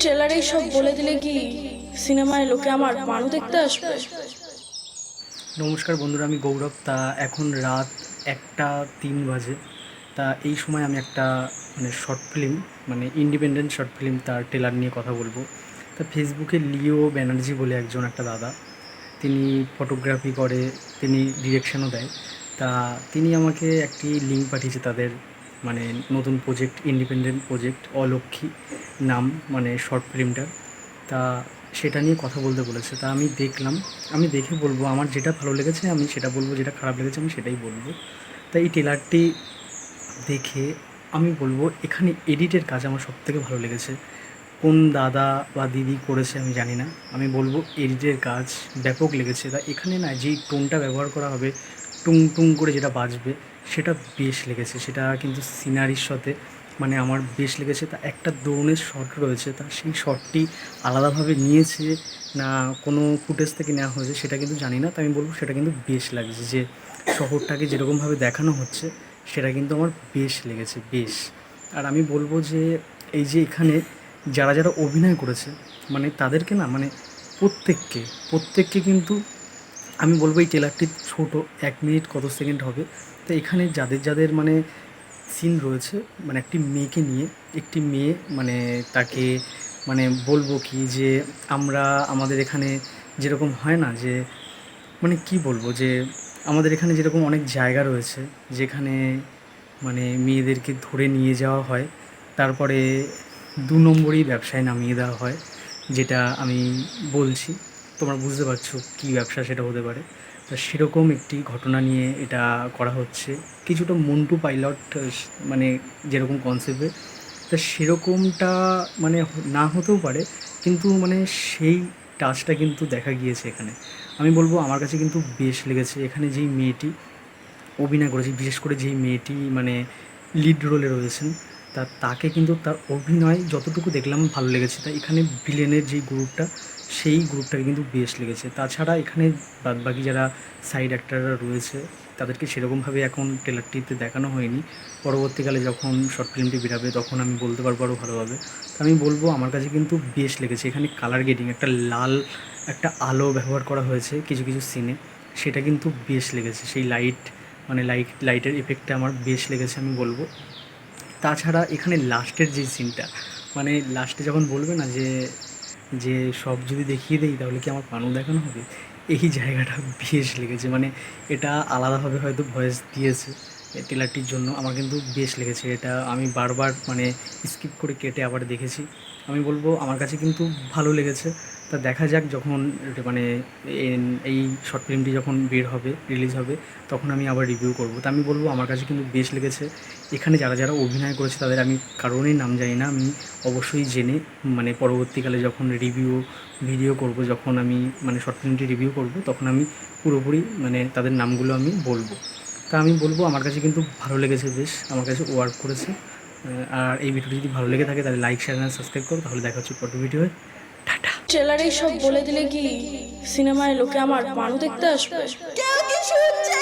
ট্রেলারেই সব বলে দিলে কি সিনেমায় লোকে আমার বানু দেখতে আসবে? নমস্কার বন্ধুরা, আমি গৌরব। তা এখন রাত একটা তিন বাজে। তা এই সময় আমি একটা মানে শর্ট ফিল্ম মানে ইন্ডিপেন্ডেন্ট শর্ট ফিল্ম তার টেলার নিয়ে কথা বলব। তা ফেসবুকে লিও ব্যানার্জি বলে একজন একটা দাদা। তিনি ফটোগ্রাফি করে, তিনি ডিরেকশনও দেয়। তা তিনি আমাকে একটি লিঙ্ক পাঠিয়েছে তাদের মানে নতুন প্রজেক্ট ইন্ডিপেন্ডেন্ট প্রজেক্ট অলক্ষী। নাম মানে শর্ট ফিল্মটার তা সেটা নিয়ে কথা বলতে বলেছে। তা আমি দেখলাম, আমি দেখে বলব, আমার যেটা ভালো লেগেছে, আমি সেটা বলব, যেটা খারাপ লেগেছে, আমি সেটাই বলব। তাই এই টেলারটি দেখে আমি বলব, এখানে এডিটের কাজ আমার সব থেকে ভালো লেগেছে। কোন দাদা বা দিদি করেছে আমি জানি না। আমি বলব এডিটের কাজ ব্যাপক লেগেছে। তা এখানে না যেই টোনটা ব্যবহার করা হবে টুং টুং করে যেটা বাজবে, সেটা বেশ লেগেছে। সেটা কিন্তু সিনারির সাথে মানে আমার বেশ লেগেছে। তা একটা দৌড়ের শট রয়েছে, তা সেই শটটি আলাদাভাবে নিয়েছে না কোনো ফুটেজ থেকে নেওয়া হয়েছে সেটা কিন্তু জানি না। তো আমি বলব সেটা কিন্তু বেশ লাগছে যে শহরটাকে যেরকমভাবে দেখানো হচ্ছে, সেটা কিন্তু আমার বেশ লেগেছে, বেশ। আর আমি বলব যে এই যে এখানে যারা যারা অভিনয় করেছে মানে তাদেরকে না মানে প্রত্যেককে প্রত্যেককে কিন্তু আমি বলব এই ট্রেলারটি ছোট, এক মিনিট কত সেকেন্ড হবে। তো এখানে যাদের যাদের মানে সিন রয়েছে মানে একটি মেয়েকে নিয়ে। একটি মেয়ে মানে তাকে মানে বলব কি যে আমরা, আমাদের এখানে যেরকম হয় না যে মানে কি বলব যে, আমাদের এখানে যেরকম অনেক জায়গা রয়েছে যেখানে মানে মেয়েদেরকে ধরে নিয়ে যাওয়া হয়, তারপরে দু নম্বরই ব্যবসায় নামিয়ে দেওয়া হয়, যেটা আমি বলছি। তোমরা বুঝতে পারছ কী ব্যবসা সেটা হতে পারে। তা সেরকম একটি ঘটনা নিয়ে এটা করা হচ্ছে। কিছুটা মন্টু পাইলট মানে যেরকম কনসেপ্টে তা সেরকমটা মানে না হতেও পারে, কিন্তু মানে সেই টাচটা কিন্তু দেখা গিয়েছে এখানে। আমি বলব আমার কাছে কিন্তু বেশ লেগেছে। এখানে যেই মেয়েটি, অভিনয় করেছে, বিশেষ করে যেই মেয়েটি মানে লিড রোলে রয়েছেন, তা তাকে কিন্তু তার অভিনয় যতটুকু দেখলাম ভালো লেগেছে। তা এখানে ভিলেনের যেই গ্রুপটা সেই গ্রুপটাকে কিন্তু বেশ লেগেছে। তাছাড়া এখানে বাদবাকি যারা সাইড অ্যাক্টাররা রয়েছে, তাদেরকে সেরকমভাবে এখন ট্রেলারটিতে দেখানো হয়নি। পরবর্তীকালে যখন শর্ট ফিল্মটি বেরাবে, তখন আমি বলতে পারব আরও ভালোভাবে। তো আমি বলব, আমার কাছে কিন্তু বেশ লেগেছে। এখানে কালার গেটিং একটা লাল, একটা আলো ব্যবহার করা হয়েছে কিছু কিছু সিনে সেটা কিন্তু বেশ লেগেছে। সেই লাইট মানে লাইট লাইটের এফেক্টটা আমার বেশ লেগেছে আমি বলব। তাছাড়া এখানে লাস্টের যে সিনটা মানে লাস্টে যখন বলবে না যে যে সব যদি দেখিয়ে দেই তাহলে কি আমার পানও দেখানো হবে? এই জায়গাটা বেশ লেগেছে। মানে এটা আলাদাভাবে হয়তো ভয়েস দিয়েছে টেলারটির জন্য। আমার কিন্তু বেশ লেগেছে। এটা আমি বারবার মানে স্কিপ করে কেটে আবার দেখেছি। আমি বলব আমার কাছে কিন্তু ভালো লেগেছে। তা দেখা যাক যখন মানে এই শর্ট ফিল্মটি যখন বের হবে রিলিজ হবে, তখন আমি আবার রিভিউ করব। তা আমি বলব আমার কাছে কিন্তু বেশ লেগেছে। এখানে যারা যারা অভিনয় করেছে তাদের আমি কারণেই নাম জানি না। আমি অবশ্যই জেনে মানে পরবর্তীকালে যখন রিভিউ ভিডিও করব, যখন আমি মানে শর্ট ফিল্মটি রিভিউ করব, তখন আমি পুরোপুরি মানে তাদের নামগুলো আমি বলব। তা আমি বলব আমার কাছে কিন্তু ভালো লেগেছে বেশ, আমার কাছে ওয়ার্ক করেছে। আর এই ভিডিওটি যদি ভালো লেগে থাকে তাহলে লাইক শেয়ার আর সাবস্ক্রাইব করো। তাহলে দেখা হচ্ছে পরের ভিডিওয়ে টাটা ট্রেলারেই সব বলে দিলে কি সিনেমায় লোকে আমার মানু দেখতে আসবে? কেউ কি শুনছে?